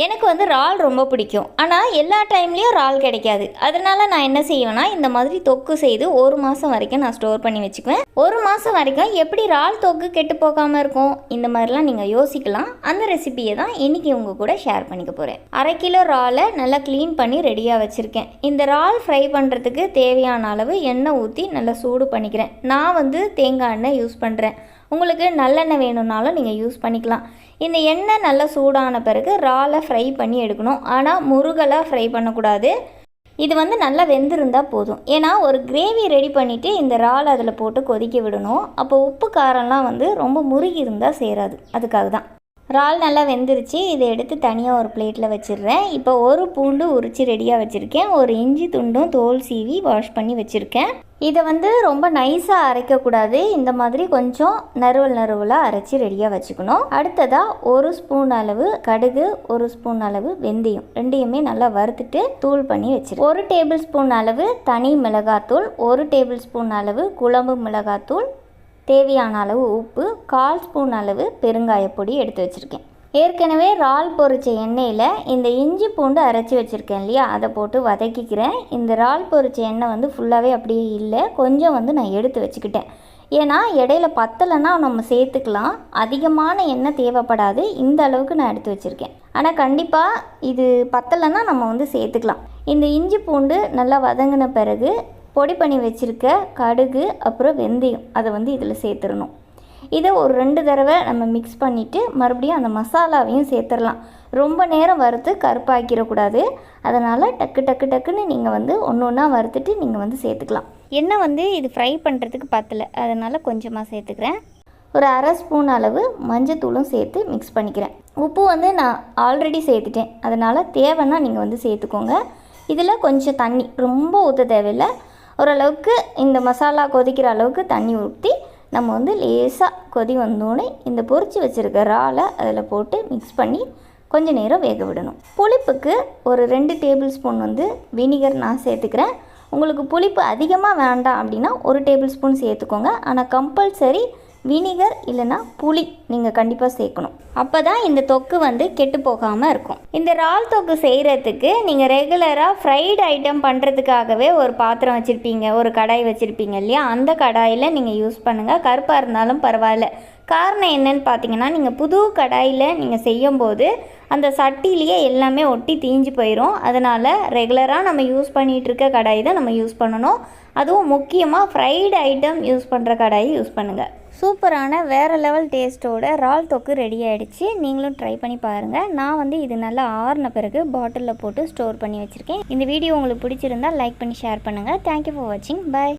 எனக்கு வந்து இறால் ரொம்ப பிடிக்கும். ஆனால் எல்லா டைம்லேயும் இறால் கிடைக்காது. அதனால நான் என்ன செய்வேன்னா இந்த மாதிரி தொக்கு செய்து ஒரு மாதம் வரைக்கும் நான் ஸ்டோர் பண்ணி வச்சுக்குவேன். ஒரு மாதம் வரைக்கும் எப்படி இறால் தொக்கு கெட்டு போகாமல் இருக்கும்? இந்த மாதிரிலாம் நீங்கள் யோசிக்கலாம். அந்த ரெசிபியை தான் இன்றைக்கி உங்கள் கூட ஷேர் பண்ணிக்க போகிறேன் அரை கிலோ இறாலை நல்லா க்ளீன் பண்ணி ரெடியாக வச்சுருக்கேன். இந்த இறால் ஃப்ரை பண்ணுறதுக்கு தேவையான அளவு எண்ணெய் ஊற்றி நல்லா சூடு பண்ணிக்கிறேன். நான் வந்து தேங்காய் எண்ணெய் யூஸ் பண்ணுறேன் உங்களுக்கு நல்லெண்ணெய் வேணும்னாலும் நீங்கள் யூஸ் பண்ணிக்கலாம். இந்த எண்ணெய் நல்லா சூடான பிறகு இறாலை ஃப்ரை பண்ணி எடுக்கணும். ஆனால் முருகலாக ஃப்ரை பண்ணக்கூடாது. இது வந்து நல்லா வெந்திருந்தால் போதும். ஏன்னா ஒரு கிரேவி ரெடி பண்ணிவிட்டு இந்த இறால் அதில் போட்டு கொதிக்க விடணும். அப்போ உப்பு காரம்லாம் வந்து ரொம்ப முருகி இருந்தால் சேராது. அதுக்காக தான் இறால் நல்லா வெந்துருச்சு. இதை எடுத்து தனியாக ஒரு பிளேட்டில் வச்சிடுறேன். இப்போ ஒரு பூண்டு உரித்து ரெடியாக வச்சுருக்கேன். ஒரு இஞ்சி துண்டும் தோல் சீவி வாஷ் பண்ணி வச்சுருக்கேன். இதை வந்து ரொம்ப நைஸாக அரைக்கக்கூடாது இந்த மாதிரி கொஞ்சம் நறுவல் நறுவலாக அரைச்சி ரெடியாக வச்சுக்கணும். அடுத்ததாக ஒரு ஸ்பூன் அளவு கடுகு ஒரு ஸ்பூன் அளவு வெந்தயம். ரெண்டையுமே நல்லா வறுத்துட்டு தூள் பண்ணி வச்சிரு ஒரு டேபிள் ஸ்பூன் அளவு தனி மிளகாத்தூள் ஒரு டேபிள் ஸ்பூன் அளவு குழம்பு மிளகாத்தூள் தேவையான அளவு உப்பு கால் ஸ்பூன் அளவு பெருங்காய பொடி எடுத்து வச்சுருக்கேன். ஏற்கனவே இறால் பொரிச்ச எண்ணெயில் இந்த இஞ்சி பூண்டு அரைச்சி வச்சுருக்கேன் இல்லையா? அதை போட்டு வதக்கிக்கிறேன். இந்த இறால் பொரிச்ச எண்ணெய் வந்து ஃபுல்லாகவே அப்படியே இல்லை. கொஞ்சம் வந்து நான் எடுத்து வச்சுக்கிட்டேன். ஏன்னா இடையில பத்தலைன்னா நம்ம சேர்த்துக்கலாம். அதிகமான எண்ணெய் தேவைப்படாது. இந்த அளவுக்கு நான் எடுத்து வச்சுருக்கேன். ஆனால் கண்டிப்பாக இது பத்தலைன்னா நம்ம வந்து சேர்த்துக்கலாம். இந்த இஞ்சி பூண்டு நல்லா வதங்கின பிறகு பொடி பண்ணி வச்சுருக்க கடுகு அப்புறம் வெந்தயம் அதை வந்து இதில் சேர்த்துடணும். இதை ஒரு ரெண்டு தடவை நம்ம மிக்ஸ் பண்ணிவிட்டு மறுபடியும் அந்த மசாலாவையும் சேர்த்துடலாம். ரொம்ப நேரம் வறுத்து கருப்பாக்கிடக்கூடாது. அதனால் டக்கு டக்கு டக்குன்னு நீங்கள் வந்து ஒன்று ஒன்றா வறுத்துட்டு நீங்கள் வந்து சேர்த்துக்கலாம். எண்ணெய் வந்து இது ஃப்ரை பண்ணுறதுக்கு பத்தலை. அதனால் கொஞ்சமாக சேர்த்துக்கிறேன். ஒரு அரை ஸ்பூன் அளவு மஞ்சத்தூளும் சேர்த்து மிக்ஸ் பண்ணிக்கிறேன். உப்பு வந்து நான் ஆல்ரெடி சேர்த்துட்டேன். அதனால் தேவைன்னா நீங்கள் வந்து சேர்த்துக்கோங்க. இதில் கொஞ்சம் தண்ணி ரொம்ப ஊற்ற தேவையில்லை. ஓரளவுக்கு இந்த மசாலா கொதிக்கிற அளவுக்கு தண்ணி ஊற்றி நம்ம வந்து லேசாக கொதி வந்தோடனே இந்த பொறிச்சு வச்சுருக்க இறாலை அதில் போட்டு மிக்ஸ் பண்ணி கொஞ்சம் நேரம் வேக விடணும். புளிப்புக்கு ஒரு ரெண்டு டேபிள் ஸ்பூன் வந்து வினிகர் நான் சேர்த்துக்கிறேன். உங்களுக்கு புளிப்பு அதிகமாக வேண்டாம் அப்படின்னா ஒரு டேபிள் ஸ்பூன் சேர்த்துக்கோங்க. ஆனால் கம்பல்சரி வினிகர் இல்லைன்னா புளி நீங்கள் கண்டிப்பாக சேர்க்கணும். அப்போ தான் இந்த தொக்கு வந்து கெட்டு போகாமல் இருக்கும். இந்த இறால் தொக்கு செய்கிறதுக்கு நீங்கள் ரெகுலராக ஃப்ரைட் ஐட்டம் பண்ணுறதுக்காகவே ஒரு பாத்திரம் வச்சுருப்பீங்க ஒரு கடாய் வச்சுருப்பீங்க இல்லையா? அந்த கடாயில் நீங்கள் யூஸ் பண்ணுங்கள் கருப்பாக இருந்தாலும் பரவாயில்ல. காரணம் என்னன்னு பார்த்தீங்கன்னா நீங்கள் புது கடாயில் நீங்கள் செய்யும்போது அந்த சட்டிலேயே எல்லாமே ஒட்டி தீஞ்சு போயிடும் அதனால் ரெகுலராக நம்ம யூஸ் பண்ணிகிட்ருக்க கடாய் தான் நம்ம யூஸ் பண்ணணும். அதுவும் முக்கியமாக ஃப்ரைடு ஐட்டம் யூஸ் பண்ணுற கடாயை யூஸ் பண்ணுங்கள் சூப்பரான வேறு லெவல் டேஸ்ட்டோட இறால் தொக்கு ரெடி ஆகிடுச்சு நீங்களும் ட்ரை பண்ணி பாருங்கள் நான் வந்து இது நல்லா ஆறின பிறகு பாட்டிலில் போட்டு ஸ்டோர் பண்ணி வச்சுருக்கேன். இந்த வீடியோ உங்களுக்கு பிடிச்சிருந்தா லைக் பண்ணி ஷேர் பண்ணுங்கள் தேங்க்யூ ஃபார் வாட்சிங் பை